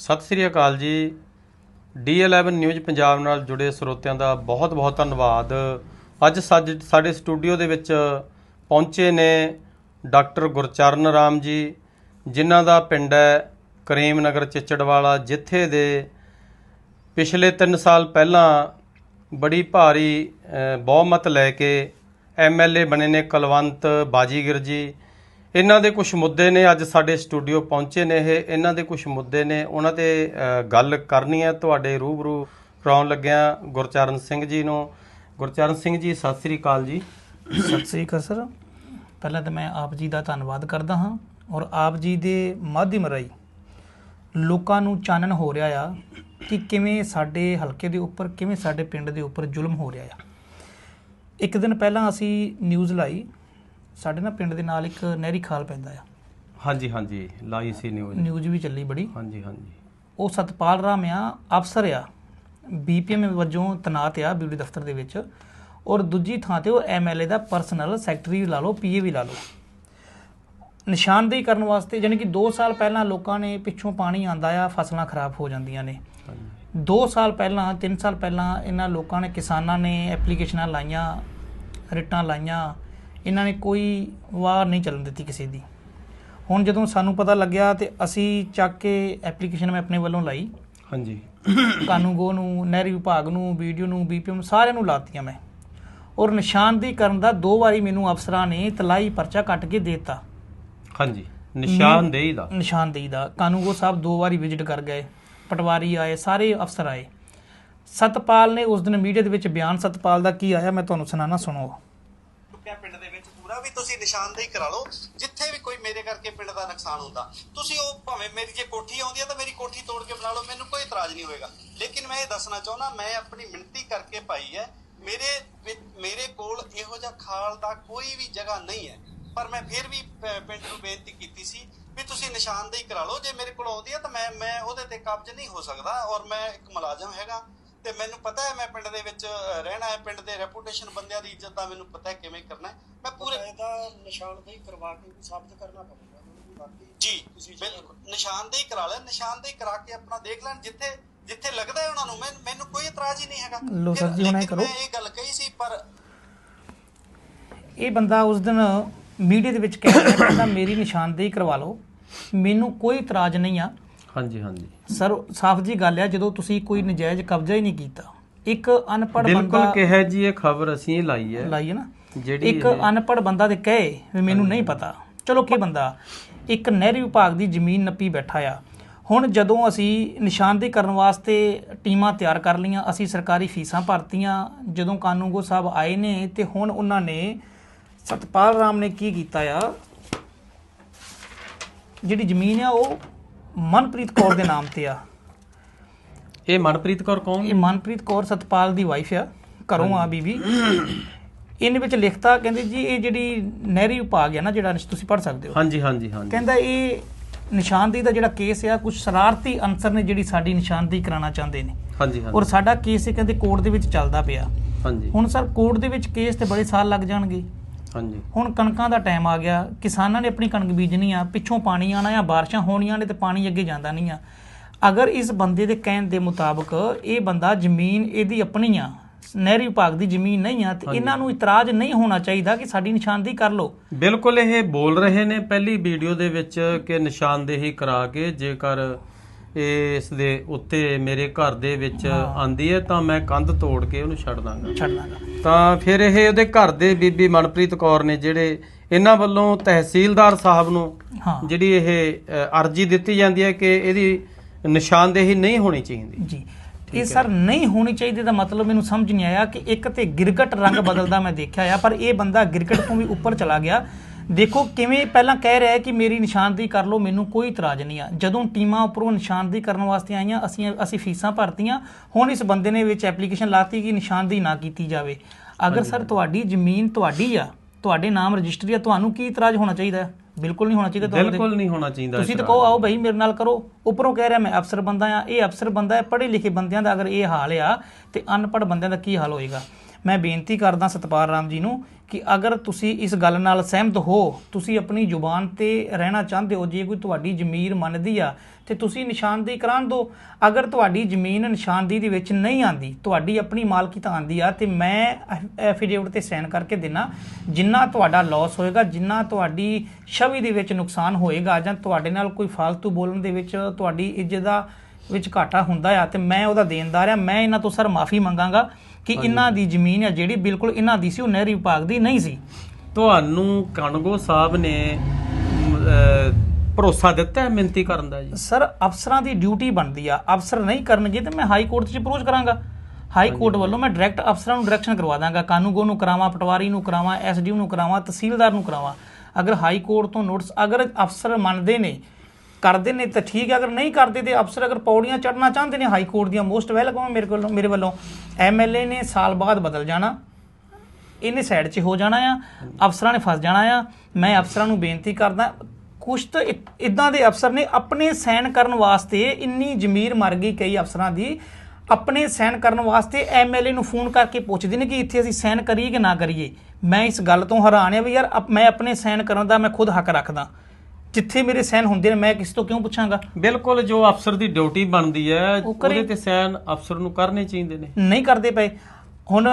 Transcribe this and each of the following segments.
ਸਤਿ ਸ੍ਰੀ ਅਕਾਲ ਜੀ। D11 news Punjab ਨਾਲ ਜੁੜੇ ਸਰੋਤਿਆਂ ਦਾ ਬਹੁਤ-ਬਹੁਤ ਧੰਨਵਾਦ। ਅੱਜ ਸਾਜ- ਸਾਡੇ ਸਟੂਡੀਓ ਦੇ ਵਿੱਚ ਪਹੁੰਚੇ ਨੇ ਡਾਕਟਰ ਗੁਰਚਰਨ ਰਾਮ ਜੀ, ਜਿਨ੍ਹਾਂ ਦਾ ਪਿੰਡ ਹੈ ਕਰੀਮ ਨਗਰ ਚਿੱਚੜਵਾਲਾ, ਜਿੱਥੇ ਦੇ ਪਿਛਲੇ 3 ਸਾਲ ਪਹਿਲਾਂ ਬੜੀ ਭਾਰੀ ਬਹੁਮਤ ਲੈ ਕੇ ਐਮਐਲਏ ਬਣੇ ਨੇ ਕੁਲਵੰਤ ਬਾਜੀਗਰ ਜੀ। ਇਹਨਾਂ ਦੇ ਕੁਝ ਮੁੱਦੇ ਨੇ, ਅੱਜ ਸਾਡੇ ਸਟੂਡੀਓ ਪਹੁੰਚੇ ਨੇ ਇਹ, ਇਹਨਾਂ ਦੇ ਕੁਝ ਮੁੱਦੇ ਨੇ, ਉਹਨਾਂ ਤੇ ਗੱਲ ਕਰਨੀ ਹੈ। ਤੁਹਾਡੇ ਰੂਬਰੂ ਕਰਾਉਣ ਲੱਗਿਆ ਗੁਰਚਰਨ ਸਿੰਘ ਜੀ ਨੂੰ। ਗੁਰਚਰਨ ਸਿੰਘ ਜੀ, ਸਤਿ ਸ੍ਰੀ ਅਕਾਲ ਜੀ। ਸਤਿ ਸ੍ਰੀ ਅਕਾਲ ਸਰ। ਪਹਿਲਾਂ ਤਾਂ ਮੈਂ ਆਪ ਜੀ ਦਾ ਧੰਨਵਾਦ ਕਰਦਾ ਹਾਂ ਔਰ ਆਪ ਜੀ ਦੇ ਮਾਧਿਅਮ ਰਾਹੀਂ ਲੋਕਾਂ ਨੂੰ ਚਾਨਣ ਹੋ ਰਿਹਾ ਆ ਕਿ ਕਿਵੇਂ ਸਾਡੇ ਹਲਕੇ ਦੇ ਉੱਪਰ, ਕਿਵੇਂ ਸਾਡੇ ਪਿੰਡ ਦੇ ਉੱਪਰ ਜ਼ੁਲਮ ਹੋ ਰਿਹਾ ਆ। ਇੱਕ ਦਿਨ ਪਹਿਲਾਂ ਅਸੀਂ ਨਿਊਜ਼ ਲਾਈ ਸਾਡੇ ਨਾ ਪਿੰਡ ਦੇ ਨਾਲ ਇੱਕ ਨਹਿਰੀ ਖਾਲ ਪੈਂਦਾ ਆ। ਹਾਂਜੀ ਹਾਂਜੀ। ਲਾਈ ਸੀ ਨਿਊਜ਼। ਨਿਊਜ਼ ਵੀ ਚੱਲੀ ਬੜੀ। ਹਾਂਜੀ ਹਾਂਜੀ। ਉਹ ਸਤਪਾਲ ਰਾਮ ਆ ਅਫਸਰ ਆ। ਬੀਪੀਐਮ ਵਜੋਂ ਤਨਾਤ ਆ ਬਿਊਟੀ ਦਫ਼ਤਰ ਦੇ ਵਿੱਚ। ਔਰ ਦੂਜੀ ਥਾਂ ਤੇ ਉਹ ਐਮਐਲਏ ਦਾ ਪਰਸਨਲ ਸੈਕਟਰੀ ਲਾ ਲਓ ਪੀਏ ਵੀ ਲਾ ਲਓ। ਨਿਸ਼ਾਨਦੇਹੀ ਕਰਨ ਵਾਸਤੇ ਯਾਨੀ ਕਿ 2 ਸਾਲ ਪਹਿਲਾਂ ਲੋਕਾਂ ਨੇ ਪਿੱਛੋਂ ਪਾਣੀ ਆਂਦਾ ਆ ਫਸਲਾਂ ਖਰਾਬ ਹੋ ਜਾਂਦੀਆਂ ਨੇ। ਹਾਂਜੀ। 2 ਸਾਲ ਪਹਿਲਾਂ 3 ਸਾਲ ਪਹਿਲਾਂ ਇਹਨਾਂ ਲੋਕਾਂ ਨੇ ਕਿਸਾਨਾਂ ਨੇ ਐਪਲੀਕੇਸ਼ਨਾਂ ਲਾਈਆਂ ਰਿਟਾਂ ਲਾਈਆਂ। ਇਹਨਾਂ ਨੇ ਕੋਈ ਵਾਰ ਨਹੀਂ ਚੱਲਣ ਦਿੱਤੀ ਕਿਸੇ ਦੀ। ਹੁਣ ਜਦੋਂ ਸਾਨੂੰ ਪਤਾ ਲੱਗਿਆ ਤੇ ਅਸੀਂ ਚੱਕ ਕੇ ਐਪਲੀਕੇਸ਼ਨ ਮੈਂ ਆਪਣੇ ਵੱਲੋਂ ਲਾਈ। ਹਾਂਜੀ। ਕਾਨੂੰਗੋ ਨੂੰ ਨਹਿਰੀ ਵਿਭਾਗ ਨੂੰ ਵੀਡੀਓ ਨੂੰ ਬੀਪੀਐਮ ਸਾਰਿਆਂ ਨੂੰ ਲਾਤੀਆਂ ਮੈਂ। ਔਰ ਨਿਸ਼ਾਨਦੇਹੀ ਕਰਨ ਦਾ ਦੋ ਵਾਰੀ ਮੈਨੂੰ ਅਫਸਰਾਂ ਨੇ ਤਲਾਈ ਪਰਚਾ ਕੱਟ ਕੇ ਦਿੱਤਾ। ਹਾਂਜੀ। ਨਿਸ਼ਾਨਦੇਹੀ ਦਾ। ਨਿਸ਼ਾਨਦੇਹੀ ਦਾ। ਕਾਨੂੰਗੋ ਸਾਹਿਬ ਦੋ ਵਾਰੀ ਵਿਜ਼ਿਟ ਕਰ ਗਏ। ਪਟਵਾਰੀ ਆਏ ਸਾਰੇ ਅਫਸਰ ਆਏ। ਸਤਪਾਲ ਨੇ ਉਸ ਦਿਨ ਮੀਡੀਆ ਦੇ ਵਿੱਚ ਬਿਆਨ ਸਤਪਾਲ ਦਾ ਕੀ ਆਇਆ ਮੈਂ ਤੁਹਾਨੂੰ ਸੁਣਾਣਾ ਸੁਣੋ ਚੁੱਕਿਆ ਪਿੰਡ ਦੇ ਵਿੱਚ ਪੂਰਾ ਵੀ ਤੁਸੀਂ ਨਿਸ਼ਾਨਦੇਹੀ ਕਰਾ ਲਓ, ਜਿੱਥੇ ਵੀ ਕੋਈ ਮੇਰੇ ਕਰਕੇ ਪਿੰਡ ਦਾ ਨੁਕਸਾਨ ਹੁੰਦਾ। ਤੁਸੀਂ ਉਹ ਭਾਵੇਂ ਮੇਰੀ ਜੇ ਕੋਠੀ ਆਉਂਦੀ ਹੈ ਤਾਂ ਮੇਰੀ ਕੋਠੀ ਤੋੜ ਕੇ ਬਣਾ ਲਓ, ਮੈਨੂੰ ਕੋਈ ਇਤਰਾਜ਼ ਨਹੀਂ ਹੋਏਗਾ। ਲੇਕਿਨ ਮੈਂ ਇਹ ਦੱਸਣਾ ਚਾਹੁੰਦਾ, ਮੈਂ ਆਪਣੀ ਮਿਹਨਤੀ ਕਰਕੇ ਪਾਈ ਹੈ, ਮੇਰੇ ਮੇਰੇ ਕੋਲ ਇਹੋ ਜਿਹਾ ਖਾਲ ਦਾ ਕੋਈ ਵੀ ਜਗ੍ਹਾ ਨਹੀਂ ਹੈ। ਪਰ ਮੈਂ ਫਿਰ ਵੀ ਪਿੰਡ ਨੂੰ ਬੇਨਤੀ ਕੀਤੀ ਸੀ ਵੀ ਤੁਸੀਂ ਨਿਸ਼ਾਨਦੇਹੀ ਕਰਾ ਲਓ। ਜੇ ਮੇਰੇ ਕੋਲ ਆਉਂਦੀ ਹੈ ਤਾਂ ਮੈਂ ਮੈਂ ਉਹਦੇ ਤੇ ਕਬਜ਼ ਨਹੀਂ ਹੋ ਸਕਦਾ ਔਰ ਮੈਂ ਇੱਕ ਮੁਲਾਜ਼ਮ ਹੈਗਾ। ਤੇ ਮੈਨੂੰ ਪਤਾ ਹੈ ਮੈਂ ਪਿੰਡ ਦੇ ਵਿੱਚ ਰਹਿਣਾ ਹੈ ਪਿੰਡ ਦੇ ਰੈਪੂਟੇਸ਼ਨ ਬੰਦਿਆਂ ਦੀ ਇੱਜ਼ਤ ਦਾ ਮੈਨੂੰ ਪਤਾ ਹੈ ਕਿਵੇਂ ਕਰਨਾ ਹੈ। ਮੈਂ ਪੂਰੇ ਇਹਦਾ ਨਿਸ਼ਾਨਦੇਹੀ ਕਰਵਾ ਕੇ ਵੀ ਸਾਬਤ ਕਰਨਾ ਪਵੇਗਾ ਤੁਹਾਨੂੰ ਵੀ ਬਾਕੀ ਜੀ ਬਿਲਕੁਲ ਨਿਸ਼ਾਨਦੇਹੀ ਕਰਾ ਲੈਣ ਨਿਸ਼ਾਨਦੇਹੀ ਕਰਾ ਕੇ ਆਪਣਾ ਦੇਖ ਲੈਣ ਜਿੱਥੇ ਜਿੱਥੇ ਲੱਗਦਾ ਹੈ ਉਹਨਾਂ ਨੂੰ ਮੈਂ ਮੈਨੂੰ ਕੋਈ ਇਤਰਾਜ਼ ਹੀ ਨਹੀਂ ਹੈਗਾ। ਲਓ ਸਰ ਜੀ, ਹੁਣ ਕਰੋ। ਇਹ ਗੱਲ ਕਹੀ ਸੀ ਪਰ ਇਹ ਬੰਦਾ ਉਸ ਦਿਨ ਮੀਡੀਆ ਦੇ ਵਿੱਚ ਕਹਿ ਰਿਹਾ ਕਹਿੰਦਾ ਮੇਰੀ ਨਿਸ਼ਾਨਦੇਹੀ ਕਰਵਾ ਲਓ ਮੈਨੂੰ ਕੋਈ ਇਤਰਾਜ਼ ਨਹੀਂ ਆ। ਹਾਂਜੀ ਹਾਂਜੀ। ਸਰ ਸਾਫ਼ ਜੀ ਗੱਲ ਆ ਜਦੋਂ ਤੁਸੀਂ ਕੋਈ ਨਜਾਇਜ਼ ਕਬਜ਼ਾ ਹੀ ਨਹੀਂ ਕੀਤਾ ਇੱਕ ਬਿਲਕੁਲ ਬੰਦਾ ਕਿਹਾ ਜੀ ਇਹ ਖਬਰ ਅਸੀਂ ਹੀ ਲਾਈ ਹੈ। ਲਾਈ ਹੈ ਨਾ ਜਿਹੜੀ ਇੱਕ ਅਨਪੜ੍ਹ ਬੰਦਾ ਤੇ ਕਹੇ ਵੀ ਮੈਨੂੰ ਨਹੀਂ ਪਤਾ। ਚਲੋ ਕੀ ਬੰਦਾ? ਇੱਕ ਨਹਿਰੀ ਵਿਭਾਗ ਦੀ ਜ਼ਮੀਨ ਨੱਪੀ ਬੈਠਾ ਆ। ਹੁਣ ਜਦੋਂ ਅਸੀਂ ਨਿਸ਼ਾਨਦੇਹੀ ਕਰਨ ਵਾਸਤੇ ਟੀਮਾਂ ਤਿਆਰ ਕਰ ਲਈਆਂ ਅਸੀਂ ਸਰਕਾਰੀ ਫੀਸਾਂ ਭਰਤੀਆਂ ਜਦੋਂ ਕਾਨੂੰਗੋ ਸਾਹਿਬ ਆਏ ਨੇ ਤੇ ਹੁਣ ਉਹਨਾਂ ਨੇ ਸਤਪਾਲ ਰਾਮ ਨੇ ਕੀ ਕੀਤਾ ਆ? ਜਿਹੜੀ ਜ਼ਮੀਨ ਆ ਉਹ ਮਨਪ੍ਰੀਤ ਕੌਰ ਦੇ ਨਾਮ ਤੇ ਆ। ਇਹ ਮਨਪ੍ਰੀਤ ਕੌਰ ਕੌਣ? ਇਹ ਮਨਪ੍ਰੀਤ ਕੌਰ ਸਤਪਾਲ ਦੀ ਵਾਈਫ ਆ। ਘਰੋਂ ਆ ਬੀਬੀ ਇਹਨੇ ਵਿੱਚ ਲਿਖਤਾ ਕਹਿੰਦੇ ਜੀ ਇਹ ਜਿਹੜੀ ਨਹਿਰੀ ਵਿਭਾਗ ਹੈ ਨਾ ਜਿਹੜਾ ਤੁਸੀਂ ਪੜ੍ਹ ਸਕਦੇ ਹੋ। ਹਾਂਜੀ ਹਾਂਜੀ ਹਾਂਜੀ। ਕਹਿੰਦਾ ਇਹ ਨਿਸ਼ਾਨਦੇਹੀ ਦਾ ਜਿਹੜਾ ਕੇਸ ਆ ਕੁਝ ਸ਼ਰਾਰਤੀ ਅਨਸਰ ਨੇ ਜਿਹੜੀ ਸਾਡੀ ਨਿਸ਼ਾਨਦੇਹੀ ਕਰਾਉਣਾ ਚਾਹੁੰਦੇ ਨੇ। ਹਾਂਜੀ ਔਰ ਹਾਂਜੀ ਸਾਡਾ ਕੇਸ ਇਹ ਕਹਿੰਦੇ ਕੋਰਟ ਦੇ ਵਿੱਚ ਚੱਲਦਾ ਪਿਆ। ਹਾਂਜੀ। ਹੁਣ ਸਰ ਕੋਰਟ ਦੇ ਵਿੱਚ ਕੇਸ ਤੇ ਬੜੇ ਸਾਲ ਲੱਗ ਜਾਣਗੇ। ਹਾਂਜੀ। ਹੁਣ ਕਣਕਾਂ ਦਾ ਟਾਈਮ ਆ ਗਿਆ ਕਿਸਾਨਾਂ ਨੇ ਆਪਣੀ ਕਣਕ ਬੀਜਣੀ ਆ ਪਿੱਛੋਂ ਪਾਣੀ ਆਣਾ ਆ ਬਾਰਿਸ਼ਾਂ ਹੋਣੀਆਂ ਨੇ ਤੇ ਪਾਣੀ ਅੱਗੇ ਜਾਂਦਾ ਨਹੀਂ ਆ। ਅਗਰ ਇਸ ਬੰਦੇ ਦੇ ਕਹਿਣ ਦੇ ਮੁਤਾਬਕ ਇਹ ਬੰਦਾ ਜ਼ਮੀਨ ਇਹਦੀ ਆਪਣੀ ਆ ਨਹਿਰੀ ਵਿਭਾਗ ਦੀ ਜ਼ਮੀਨ ਨਹੀਂ ਆ ਤੇ ਇਹਨਾਂ ਨੂੰ ਇਤਰਾਜ਼ ਨਹੀਂ ਹੋਣਾ ਚਾਹੀਦਾ ਕਿ ਸਾਡੀ ਨਿਸ਼ਾਨਦੇਹੀ ਕਰ ਲਓ। ਬਿਲਕੁਲ ਇਹ ਬੋਲ ਰਹੇ ਨੇ ਪਹਿਲੀ ਵੀਡੀਓ ਦੇ ਵਿੱਚ ਕਿ ਨਿਸ਼ਾਨਦੇਹੀ ਕਰਾ ਕੇ ਜੇਕਰ ਇਸ ਦੇ ਉੱਤੇ ਮੇਰੇ ਘਰ ਦੇ ਵਿੱਚ ਆਂਦੀ ਹੈ ਤਾਂ ਮੈਂ ਕੰਧ ਤੋੜ ਕੇ ਉਹਨੂੰ ਛੱਡ ਦਾਂਗਾ। ਛੱਡ ਦਾਂਗਾ। ਤਾਂ ਫਿਰ ਇਹ ਉਹਦੇ ਘਰ ਦੇ ਬੀਬੀ ਮਨਪ੍ਰੀਤ ਕੌਰ ਨੇ ਜਿਹੜੇ ਇਹਨਾਂ ਵੱਲੋਂ ਤਹਿਸੀਲਦਾਰ ਸਾਹਿਬ ਨੂੰ ਜਿਹੜੀ ਇਹ ਅਰਜੀ ਦਿੱਤੀ ਜਾਂਦੀ ਹੈ ਕਿ ਇਹਦੀ ਨਿਸ਼ਾਨਦੇਹੀ ਨਹੀਂ ਹੋਣੀ ਚਾਹੀਦੀ। ਜੀ। ਇਹ ਸਰ ਨਹੀਂ ਹੋਣੀ ਚਾਹੀਦੀ ਦਾ ਮਤਲਬ ਮੈਨੂੰ ਸਮਝ ਨਹੀਂ ਆਇਆ ਕਿ ਇੱਕ ਤੇ ਗਿਰਗਟ ਰੰਗ ਬਦਲਦਾ ਮੈਂ ਦੇਖਿਆ ਆ ਪਰ ਇਹ ਬੰਦਾ ਗਿਰਗਟ ਤੋਂ ਵੀ ਉੱਪਰ ਚਲਾ ਗਿਆ। ਦੇਖੋ ਕਿਵੇਂ ਪਹਿਲਾਂ ਕਹਿ ਰਿਹਾ ਕਿ ਮੇਰੀ ਨਿਸ਼ਾਨਦੇਹੀ ਕਰ ਲਓ ਮੈਨੂੰ ਕੋਈ ਇਤਰਾਜ਼ ਨਹੀਂ ਆ। ਜਦੋਂ ਟੀਮਾਂ ਉੱਪਰੋਂ ਨਿਸ਼ਾਨਦੇਹੀ ਕਰਨ ਵਾਸਤੇ ਆਈਆਂ ਅਸੀਂ ਅਸੀਂ ਫੀਸਾਂ ਭਰਤੀਆਂ ਹੁਣ ਇਸ ਬੰਦੇ ਨੇ ਵਿੱਚ ਐਪਲੀਕੇਸ਼ਨ ਲਾਤੀ ਕਿ ਨਿਸ਼ਾਨਦੇਹੀ ਨਾ ਕੀਤੀ ਜਾਵੇ। ਅਗਰ ਸਰ ਤੁਹਾਡੀ ਜ਼ਮੀਨ ਤੁਹਾਡੀ ਆ ਤੁਹਾਡੇ ਨਾਮ ਰਜਿਸਟਰੀ ਆ ਤੁਹਾਨੂੰ ਕੀ ਇਤਰਾਜ਼ ਹੋਣਾ ਚਾਹੀਦਾ? ਬਿਲਕੁਲ ਨਹੀਂ ਹੋਣਾ ਚਾਹੀਦਾ ਤੁਹਾਨੂੰ ਬਿਲਕੁਲ ਨਹੀਂ ਹੋਣਾ ਚਾਹੀਦਾ ਤੁਸੀਂ ਤਾਂ। ਕਹੋ ਆਓ ਭਾਈ ਮੇਰੇ ਨਾਲ ਕਰੋ। ਉੱਪਰੋਂ ਕਹਿ ਰਿਹਾ ਮੈਂ ਅਫਸਰ ਬੰਦਾ ਆ ਇਹ ਅਫਸਰ ਬੰਦਾ ਹੈ ਪੜ੍ਹੇ ਲਿਖੇ ਬੰਦਿਆਂ ਦਾ ਅਗਰ ਇਹ ਹਾਲ ਆ ਤੇ ਅਨਪੜ੍ਹ ਬੰਦਿਆਂ ਦਾ ਕੀ ਹਾਲ ਹੋਏਗਾ? ਮੈਂ ਬੇਨਤੀ ਕਰਦਾ ਸਤਪਾਲ ਰਾਮ ਜੀ ਨੂੰ ਕਿ ਅਗਰ ਤੁਸੀਂ ਇਸ ਗੱਲ ਨਾਲ ਸਹਿਮਤ ਹੋ, ਤੁਸੀਂ ਆਪਣੀ ਜ਼ੁਬਾਨ ਤੇ ਰਹਿਣਾ ਚਾਹੁੰਦੇ ਹੋ, ਜੇ ਕੋਈ ਤੁਹਾਡੀ ਜ਼ਮੀਰ ਮੰਨਦੀ ਆ, ਤੇ ਤੁਸੀਂ ਨਿਸ਼ਾਨਦੇਹੀ ਕਰਾਉਣ ਦਿਓ ਅਗਰ ਤੁਹਾਡੀ ਜ਼ਮੀਨ ਨਿਸ਼ਾਨਦੇਹੀ ਦੇ ਵਿੱਚ ਨਹੀਂ ਆਂਦੀ ਤੁਹਾਡੀ ਆਪਣੀ ਮਾਲਕੀ ਤਾਂ ਆਂਦੀ ਆ, ਤੇ ਮੈਂ ਐਫੀਡੇਵਿਟ ਤੇ ਸਾਈਨ ਕਰਕੇ ਦੇਣਾ ਜਿੰਨਾ ਤੁਹਾਡਾ ਲਾਸ ਹੋਏਗਾ, ਜਿੰਨਾ ਤੁਹਾਡੀ ਛਵੀ ਦੇ ਵਿੱਚ ਨੁਕਸਾਨ ਹੋਏਗਾ, ਜਾਂ ਤੁਹਾਡੇ ਨਾਲ ਕੋਈ ਫालतू ਬੋਲਣ ਦੇ ਵਿੱਚ ਤੁਹਾਡੀ ਇੱਜ਼ਤ ਦਾ ਵਿੱਚ ਘਾਟਾ ਹੁੰਦਾ ਆ, ਤੇ ਮੈਂ ਉਹਦਾ ਦੇਣਦਾਰ ਆ, ਮੈਂ ਇਹਨਾਂ ਤੋਂ ਸਰ ਮਾਫੀ ਮੰਗਾਂਗਾ। ਕਿ ਇਹਨਾਂ ਦੀ ਜ਼ਮੀਨ ਆ ਜਿਹੜੀ ਬਿਲਕੁਲ ਇਹਨਾਂ ਦੀ ਸੀ ਉਹ ਨਹਿਰੀ ਵਿਭਾਗ ਦੀ ਨਹੀਂ ਸੀ। ਤੁਹਾਨੂੰ ਕਣਗੋ ਸਾਹਿਬ ਨੇ ਭਰੋਸਾ ਦਿੱਤਾ ਹੈ ਮਿਹਨਤੀ ਕਰਨ ਦਾ ਜੀ? ਸਰ ਅਫਸਰਾਂ ਦੀ ਡਿਊਟੀ ਬਣਦੀ ਆ। ਅਫਸਰ ਨਹੀਂ ਕਰਨਗੇ ਤੇ ਮੈਂ ਹਾਈ ਕੋਰਟ 'ਚ ਅਪਰੋਚ ਕਰਾਂਗਾ। ਹਾਈ ਕੋਰਟ ਵੱਲੋਂ ਮੈਂ ਡਾਇਰੈਕਟ ਅਫਸਰਾਂ ਨੂੰ ਡਾਇਰੈਕਸ਼ਨ ਕਰਵਾ ਦਾਂਗਾ। ਕਾਨੂੰਗੋ ਨੂੰ ਕਰਾਵਾਂ ਪਟਵਾਰੀ ਨੂੰ ਕਰਾਵਾਂ ਐਸਡੀਓ ਨੂੰ ਕਰਾਵਾਂ ਤਹਿਸੀਲਦਾਰ ਨੂੰ ਕਰਾਵਾਂ। ਅਗਰ ਹਾਈ ਕੋਰਟ ਤੋਂ ਨੋਟਿਸ ਅਗਰ ਅਫਸਰ ਮੰਨਦੇ ਨੇ ਕਰਦੇ ਨੇ ਤਾਂ ਠੀਕ ਹੈ, ਅਗਰ ਨਹੀਂ ਕਰਦੇ ਤੇ ਅਫਸਰ ਅਗਰ ਪੌੜੀਆਂ ਚੜਨਾ ਚਾਹੁੰਦੇ ਨੇ, ਹਾਈ ਕੋਰਟ ਦੀਆਂ ਮੋਸਟ ਵੈਲਕਮ ਮੇਰੇ ਕੋਲ, ਮੇਰੇ ਵੱਲੋਂ। ਐਮਐਲਏ ਨੇ ਸਾਲ ਬਾਅਦ ਬਦਲ ਜਾਣਾ। ਇਹਨੇ ਸਾਈਡ 'ਚ ਹੋ ਜਾਣਾ ਆ, ਅਫਸਰਾਂ ਨੇ ਫਸ ਜਾਣਾ ਆ। ਮੈਂ ਅਫਸਰਾਂ ਨੂੰ ਬੇਨਤੀ ਕਰਦਾ ਕੁਝ ਤਾਂ ਇਦਾਂ ਦੇ ਅਫਸਰ ਨੇ ਆਪਣੇ ਸਾਈਨ ਕਰਨ ਵਾਸਤੇ ਇੰਨੀ ਜ਼ਮੀਰ ਮਰ ਗਈ ਕਈ ਅਫਸਰਾਂ ਦੀ। ਆਪਣੇ ਸਾਈਨ ਕਰਨ ਵਾਸਤੇ ਐਮਐਲਏ ਨੂੰ ਫੋਨ ਕਰਕੇ ਪੁੱਛਦੇ ਨੇ ਕਿ ਇੱਥੇ ਅਸੀਂ ਸਾਈਨ ਕਰੀਏ ਕਿ ਨਾ ਕਰੀਏ। ਮੈਂ ਇਸ ਗੱਲ ਤੋਂ ਹੈਰਾਨ ਆ ਵੀ ਯਾਰ ਮੈਂ ਆਪਣੇ ਸਾਈਨ ਕਰਨ ਦਾ, ਮੈਂ ਖੁਦ ਹੱਕ ਰੱਖਦਾ। ਜਿੱਥੇ ਮੇਰੇ ਸਾਈਨ ਹੁੰਦੇ ਨੇ ਮੈਂ ਕਿਸ ਤੋਂ ਕਿਉਂ ਪੁੱਛਾਂਗਾ? ਬਿਲਕੁਲ ਜੋ ਅਫਸਰ ਦੀ ਡਿਊਟੀ ਬਣਦੀ ਹੈ ਉਹ ਕਰੇ। ਉਹਦੇ ਤੇ ਸੈਨ ਅਫਸਰ ਨੂੰ ਕਰਨੇ ਚਾਹੀਦੇ ਨੇ। ਨਹੀਂ ਕਰਦੇ ਪਏ। ਹੁਣ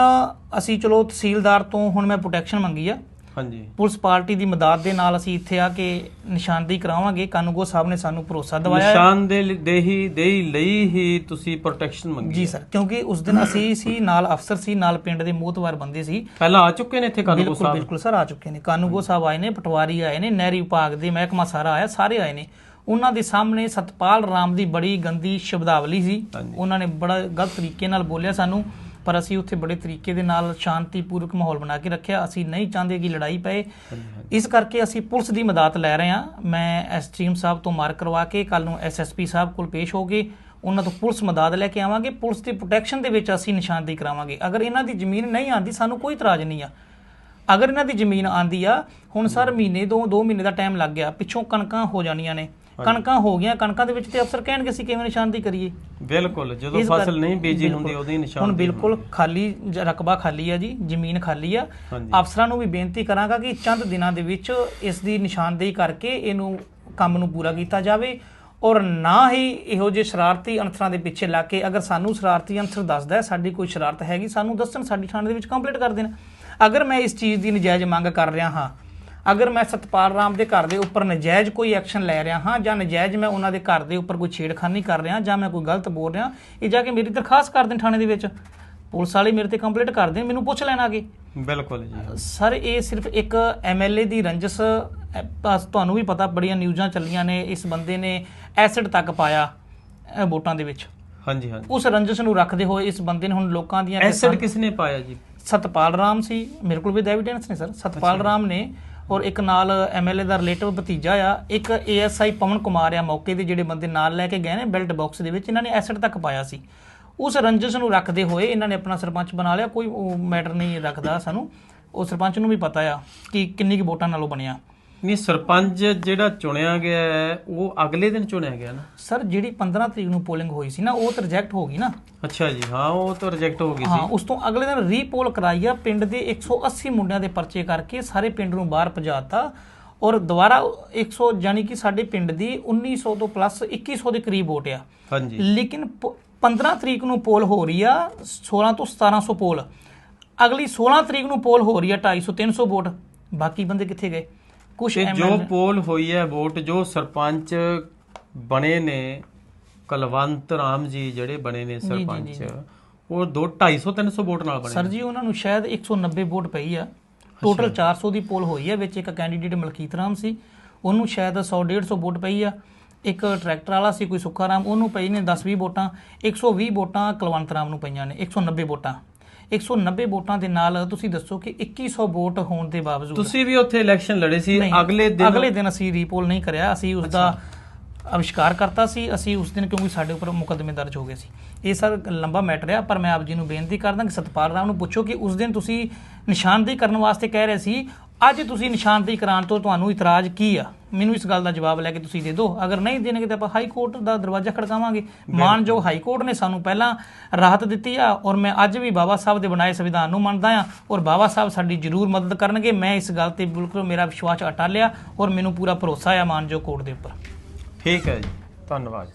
ਅਸੀਂ ਚਲੋ ਤਹਿਸੀਲਦਾਰ ਤੋਂ ਹੁਣ ਮੈਂ ਪ੍ਰੋਟੈਕਸ਼ਨ ਮੰਗੀ ਆ। ਹਾਂਜੀ। ਪੁਲਿਸ ਪਾਰਟੀ ਦੀ ਮਦਦ ਦੇ ਨਾਲ ਅਸੀਂ ਇੱਥੇ ਆ ਕੇ ਨਿਸ਼ਾਨਦੇਹੀ ਕਰਾਵਾਂਗੇ। ਕਾਨੂੰਗੋ ਸਾਹਿਬ ਨੇ ਸਾਨੂੰ ਭਰੋਸਾ ਦਿਵਾਇਆ। ਨਿਸ਼ਾਨਦੇਹੀ ਦੇਹੀ ਲਈ ਹੀ ਤੁਸੀਂ ਪ੍ਰੋਟੈਕਸ਼ਨ ਮੰਗੀ ਜੀ ਸਰ ਕਿਉਂਕਿ ਉਸ ਦਿਨ ਅਸੀਂ ਸੀ ਨਾਲ ਅਫਸਰ ਸੀ ਨਾਲ ਪਿੰਡ ਦੇ ਮੋਹਤਵਾਰ ਬੰਦੇ ਸੀ। ਪਹਿਲਾਂ ਆ ਚੁੱਕੇ ਨੇ ਇੱਥੇ ਕਾਨੂੰਗੋ ਬਿਲਕੁਲ ਸਾਹਿਬ? ਬਿਲਕੁਲ ਸਰ ਆ ਚੁੱਕੇ ਨੇ। ਕਾਨੂੰਗੋ ਸਾਹਿਬ ਆਏ ਨੇ ਪਟਵਾਰੀ ਆਏ ਨੇ ਨਹਿਰੀ ਵਿਭਾਗ ਦੇ ਮਹਿਕਮਾ ਸਾਰਾ ਆਇਆ ਸਾਰੇ ਆਏ ਨੇ। ਉਹਨਾਂ ਦੇ ਸਾਹਮਣੇ ਸਤਪਾਲ ਰਾਮ ਦੀ ਬੜੀ ਗੰਦੀ ਸ਼ਬਦਾਵਲੀ ਸੀ। ਉਹਨਾਂ ਨੇ ਬੜਾ ਗਲਤ ਤਰੀਕੇ ਨਾਲ ਬੋਲਿਆ ਸਾਨੂੰ। ਪਰ ਅਸੀਂ ਉੱਥੇ ਬੜੇ ਤਰੀਕੇ ਦੇ ਨਾਲ ਸ਼ਾਂਤੀਪੂਰਵਕ ਮਾਹੌਲ ਬਣਾ ਕੇ ਰੱਖਿਆ। ਅਸੀਂ ਨਹੀਂ ਚਾਹੁੰਦੇ ਕਿ ਲੜਾਈ ਪਏ। ਇਸ ਕਰਕੇ ਅਸੀਂ ਪੁਲਿਸ ਦੀ ਮਦਦ ਲੈ ਰਹੇ ਹਾਂ। ਮੈਂ ਐਸਟ੍ਰੀਮ ਸਾਹਿਬ ਤੋਂ ਮਾਰਕ ਕਰਵਾ ਕੇ ਕੱਲ ਨੂੰ ਐਸਐਸਪੀ ਸਾਹਿਬ ਕੋਲ ਪੇਸ਼ ਹੋ ਕੇ ਉਹਨਾਂ ਤੋਂ ਪੁਲਿਸ ਮਦਦ ਲੈ ਕੇ ਆਵਾਂਗੇ। ਪੁਲਿਸ ਦੀ ਪ੍ਰੋਟੈਕਸ਼ਨ ਦੇ ਵਿੱਚ ਅਸੀਂ ਨਿਸ਼ਾਨਦੇਹੀ ਕਰਾਵਾਂਗੇ। ਅਗਰ ਇਹਨਾਂ ਦੀ ਜ਼ਮੀਨ ਨਹੀਂ ਆਂਦੀ ਸਾਨੂੰ ਕੋਈ ਇਤਰਾਜ਼ ਨਹੀਂ ਆ। ਅਗਰ ਇਹਨਾਂ ਦੀ ਜ਼ਮੀਨ ਆਂਦੀ ਆ ਹੁਣ ਸਰ ਮਹੀਨੇ ਦੋ ਦੋ ਮਹੀਨੇ ਦਾ ਟਾਈਮ ਲੱਗ ਗਿਆ। ਪਿੱਛੋਂ ਕਣਕਾਂ ਹੋ ਜਾਣੀਆਂ ਨੇ। ਕਣਕਾਂ ਹੋ ਗਈਆਂ ਕਣਕਾਂ ਦੇ ਵਿੱਚ ਤੇ ਅਫਸਰ ਕਹਿਣਗੇ ਅਸੀਂ ਕਿਵੇਂ ਨਿਸ਼ਾਨਦੇਹੀ ਕਰੀਏ। ਬਿਲਕੁਲ ਜਦੋਂ ਇਸ ਫਸਲ ਨਹੀਂ ਬੀਜੀ। ਹੁੰਦੀ ਉਹਦੀ ਨਿਸ਼ਾਨ ਹੁਣ ਬਿਲਕੁਲ ਖਾਲੀ ਰਕਬਾ ਖਾਲੀ ਆ ਜੀ ਜ਼ਮੀਨ ਖਾਲੀ ਆ। ਅਫਸਰਾਂ ਨੂੰ ਵੀ ਬੇਨਤੀ ਕਰਾਂਗਾ ਕਿ ਚੰਦ ਦਿਨਾਂ ਦੇ ਵਿੱਚ ਇਸ ਦੀ ਨਿਸ਼ਾਨਦੇਹੀ ਕਰਕੇ ਇਹਨੂੰ ਕੰਮ ਨੂੰ ਪੂਰਾ ਕੀਤਾ ਜਾਵੇ ਔਰ ਨਾ ਹੀ ਇਹੋ ਜਿਹੇ ਸ਼ਰਾਰਤੀ ਅਨਸਰਾਂ ਦੇ ਪਿੱਛੇ ਲੱਗ ਕੇ ਅਗਰ ਸਾਨੂੰ ਸ਼ਰਾਰਤੀ ਅਨਸਰ ਦੱਸਦਾ ਹੈ ਸਾਡੀ ਕੋਈ ਸ਼ਰਾਰਤ ਹੈਗੀ ਸਾਨੂੰ ਦੱਸਣ ਸਾਡੀ ਥਾਣੇ ਦੇ ਵਿੱਚ ਕੰਪਲੀਟ ਕਰ ਦੇਣ। ਅਗਰ ਮੈਂ ਇਸ ਚੀਜ਼ ਦੀ ਨਜਾਇਜ਼ ਮੰਗ ਕਰ ਰਿਹਾ ਹਾਂ ਅਗਰ ਮੈਂ ਸਤਪਾਲ ਰਾਮ ਦੇ ਘਰ ਦੇ ਉੱਪਰ ਨਜਾਇਜ਼ ਕੋਈ ਐਕਸ਼ਨ ਲੈ ਰਿਹਾ ਹਾਂ ਜਾਂ ਨਜਾਇਜ਼ ਮੈਂ ਉਹਨਾਂ ਦੇ ਘਰ ਦੇ ਉੱਪਰ ਕੋਈ ਛੇੜਖਾਨੀ ਕਰ ਰਿਹਾ ਜਾਂ ਮੈਂ ਕੋਈ ਗਲਤ ਬੋਲ ਰਿਹਾ ਇਹ ਜਾ ਕੇ ਮੇਰੀ ਦਰਖਾਸਤ ਕਰ ਦੇਣ ਥਾਣੇ ਦੇ ਵਿੱਚ। ਪੁਲਿਸ ਵਾਲੇ ਮੇਰੇ ਤੇ ਕੰਪਲੀਟ ਕਰ ਦੇਣ ਮੈਨੂੰ ਪੁੱਛ ਲੈਣ ਆਗੇ ਬਿਲਕੁਲ ਜੀ। ਸਰ ਇਹ ਸਿਰਫ ਇੱਕ ਐਮਐਲਏ ਦੀ ਰੰਜਸ ਤੁਹਾਨੂੰ ਵੀ ਪਤਾ ਬੜੀਆਂ ਨਿਊਜ਼ਾਂ ਚੱਲੀਆਂ ਨੇ ਇਸ ਬੰਦੇ ਨੇ ਐਸਿਡ ਤੱਕ ਪਾਇਆ ਵੋਟਾਂ ਦੇ ਵਿੱਚ। ਹਾਂਜੀ ਹਾਂਜੀ। ਉਸ ਰੰਜਸ ਨੂੰ ਰੱਖਦੇ ਹੋਏ ਇਸ ਬੰਦੇ ਨੇ ਹੁਣ ਲੋਕਾਂ ਦੀਆਂ ਐਸਿਡ ਕਿਸ ਨੇ ਪਾਇਆ ਜੀ? ਸਤਪਾਲ ਰਾਮ ਸੀ ਮੇਰੇ ਕੋਲ ਵਿਦ ਐਵੀਡੈਂਸ ਨੇ ਸਰ। ਸਤਪਾਲ ਰਾਮ ਨੇ ਔਰ ਇੱਕ ਨਾਲ ਐਮਐਲਏ ਦਾ ਰਿਲੇਟਿਵ ਭਤੀਜਾ ਆ, ਇੱਕ ਏਐਸਆਈ ਪਵਨ ਕੁਮਾਰ ਆ ਮੌਕੇ ਦੇ ਜਿਹੜੇ ਬੰਦੇ ਨਾਲ ਲੈ ਕੇ ਗਏ ਨੇ ਬੈਲਟ ਬਾਕਸ ਦੇ ਵਿੱਚ, ਇਹਨਾਂ ਨੇ ਐਸਿਡ ਤੱਕ ਪਾਇਆ ਸੀ। ਉਸ ਰੰਜਸ ਨੂੰ ਰੱਖਦੇ ਹੋਏ ਇਹਨਾਂ ਨੇ ਆਪਣਾ ਸਰਪੰਚ ਬਣਾ ਲਿਆ, ਕੋਈ ਮੈਟਰ ਨਹੀਂ ਰੱਖਦਾ ਸਾਨੂੰ। ਉਹ ਸਰਪੰਚ ਨੂੰ ਵੀ ਪਤਾ ਆ ਕਿ ਕਿੰਨੀ ਕੁ ਵੋਟਾਂ ਨਾਲ ਉਹ ਬਣਿਆ। ਨਹੀਂ ਸਰਪੰਚ ਜਿਹੜਾ ਚੁਣਿਆ ਗਿਆ ਹੈ, ਉਹ ਅਗਲੇ ਦਿਨ ਚੁਣਿਆ ਗਿਆ ਨਾ? ਸਰ ਜਿਹੜੀ 15 ਤਰੀਕ ਨੂੰ ਪੋਲਿੰਗ ਹੋਈ ਸੀ ਨਾ ਉਹ ਤਾਂ ਰਿਜੈਕਟ ਹੋ ਗਈ ਨਾ। ਅੱਛਾ ਜੀ ਹਾਂ ਉਹ ਤਾਂ ਰਿਜੈਕਟ ਹੋ ਗਈ ਹਾਂ ਸੀ ਉਸ ਤੋਂ ਅਗਲੇ ਦਿਨ ਰੀਪੋਲ ਕਰਾਈ ਆ ਪਿੰਡ ਦੇ 180 ਮੁੰਡਿਆਂ ਦੇ ਪਰਚੇ ਕਰਕੇ ਸਾਰੇ ਪਿੰਡ ਨੂੰ ਬਾਹਰ ਭਜਾਤਾ। ਔਰ ਦੁਬਾਰਾ 100 ਜਾਨੀ ਕਿ ਸਾਡੇ ਪਿੰਡ ਦੀ 1900 ਤੋਂ ਪਲੱਸ 2100 ਦੇ ਕਰੀਬ ਵੋਟ ਆ। ਹਾਂਜੀ। ਲੇਕਿਨ ਪ- 15 ਤਰੀਕ ਨੂੰ ਪੋਲ ਹੋ ਰਹੀ ਆ 16 ਤੋਂ 1700 ਪੋਲ ਅਗਲੀ 16 ਤਰੀਕ ਨੂੰ ਪੋਲ ਹੋ ਰਹੀ ਆ 250 300 ਵੋਟ। ਬਾਕੀ ਬੰਦੇ ਕਿੱਥੇ ਗਏ? ਕੁਝ ਜੋ ਪੋਲ ਹੋਈ ਹੈ ਵੋਟ ਜੋ ਸਰਪੰਚ ਬਣੇ ਨੇ ਕਲਵੰਤ ਰਾਮ ਜੀ ਜਿਹੜੇ ਬਣੇ ਨੇ ਸਰਪੰਚ। ਉਹ 2 250 300 ਵੋਟ ਨਾਲ ਬਣੇ ਸਰ ਜੀ ਉਹਨਾਂ ਨੂੰ ਸ਼ਾਇਦ 190 ਵੋਟ ਪਈ ਆ। ਟੋਟਲ 400 ਦੀ ਪੋਲ ਹੋਈ ਆ ਵਿੱਚ ਇੱਕ ਕੈਂਡੀਡੇਟ ਮਲਕੀਤ ਰਾਮ ਸੀ। ਉਹਨੂੰ ਸ਼ਾਇਦ 100 150 ਵੋਟ ਪਈ ਆ। ਇੱਕ ਟਰੈਕਟਰ ਵਾਲਾ ਸੀ ਕੋਈ ਸੁੱਖਾ ਰਾਮ ਉਹਨੂੰ ਪਈ ਨੇ 10 20 ਵੋਟਾਂ। 120 ਵੋਟਾਂ ਕੁਲਵੰਤ ਰਾਮ ਨੂੰ ਪਈਆਂ ਨੇ 190 ਵੋਟਾਂ। 190 ਵੋਟਾਂ ਦੇ ਨਾਲ ਤੁਸੀਂ ਦੱਸੋ ਕਿ 2100 ਵੋਟ ਹੋਣ ਦੇ ਬਾਵਜੂਦ ਤੁਸੀਂ ਵੀ ਉੱਥੇ ਇਲੈਕਸ਼ਨ ਲੜੇ ਸੀ। ਅਗਲੇ ਦਿਨ ਅਗਲੇ ਦਿਨ ਅਸੀਂ ਰੀਪੋਲ ਨਹੀਂ ਕਰਿਆ। ਅਸੀਂ ਉਸ ਦਾ ਅਵਿਸ਼ਕਾਰ ਕਰਤਾ ਸੀ। ਅਸੀਂ ਉਸ ਦਿਨ ਕਿਉਂਕਿ ਸਾਡੇ ਉੱਪਰ ਮੁਕੱਦਮੇ ਦਰਜ ਹੋ ਗਏ ਸੀ। ਇਹ ਸਰ ਲੰਬਾ ਮੈਟਰ ਆ ਪਰ ਮੈਂ ਆਪ ਜੀ ਨੂੰ ਬੇਨਤੀ ਕਰਦਾ ਕਿ ਸਤਪਾਲ ਰਾਮ ਨੂੰ ਪੁੱਛੋ ਕਿ ਉਸ ਦਿਨ ਤੁਸੀਂ ਨਿਸ਼ਾਨਦੇਹੀ ਕਰਨ ਵਾਸਤੇ ਕਹਿ ਰਹੇ ਸੀ ਅੱਜ ਤੁਸੀਂ ਨਿਸ਼ਾਨਦੇਹੀ ਕਰਾਉਣ ਤੋਂ ਤੁਹਾਨੂੰ ਇਤਰਾਜ਼ ਕੀ ਆ? ਮੈਨੂੰ ਇਸ ਗੱਲ ਦਾ ਜਵਾਬ ਲੈ ਕੇ ਤੁਸੀਂ ਦੇ ਦਿਓ। ਅਗਰ ਨਹੀਂ ਦੇਣਗੇ ਤਾਂ ਆਪਾਂ ਹਾਈ ਕੋਰਟ ਦਾ ਦਰਵਾਜ਼ਾ ਖੜਕਾਵਾਂਗੇ। ਮਾਨਯੋਗ ਹਾਈ ਕੋਰਟ ਨੇ ਸਾਨੂੰ ਪਹਿਲਾਂ ਰਾਹਤ ਦਿੱਤੀ ਆ ਔਰ ਮੈਂ ਅੱਜ ਵੀ ਬਾਬਾ ਸਾਹਿਬ ਦੇ ਬਣਾਏ ਸੰਵਿਧਾਨ ਨੂੰ ਮੰਨਦਾ ਆ ਔਰ ਬਾਬਾ ਸਾਹਿਬ ਸਾਡੀ ਜ਼ਰੂਰ ਮਦਦ ਕਰਨਗੇ। ਮੈਂ ਇਸ ਗੱਲ ਤੇ ਬਿਲਕੁਲ ਮੇਰਾ ਵਿਸ਼ਵਾਸ ਅਟਲ ਲਿਆ ਔਰ ਮੈਨੂੰ ਪੂਰਾ ਭਰੋਸਾ ਆ ਮਾਨਯੋਗ ਕੋਰਟ ਦੇ ਉੱਪਰ। ਠੀਕ ਹੈ ਜੀ। ਧੰਨਵਾਦ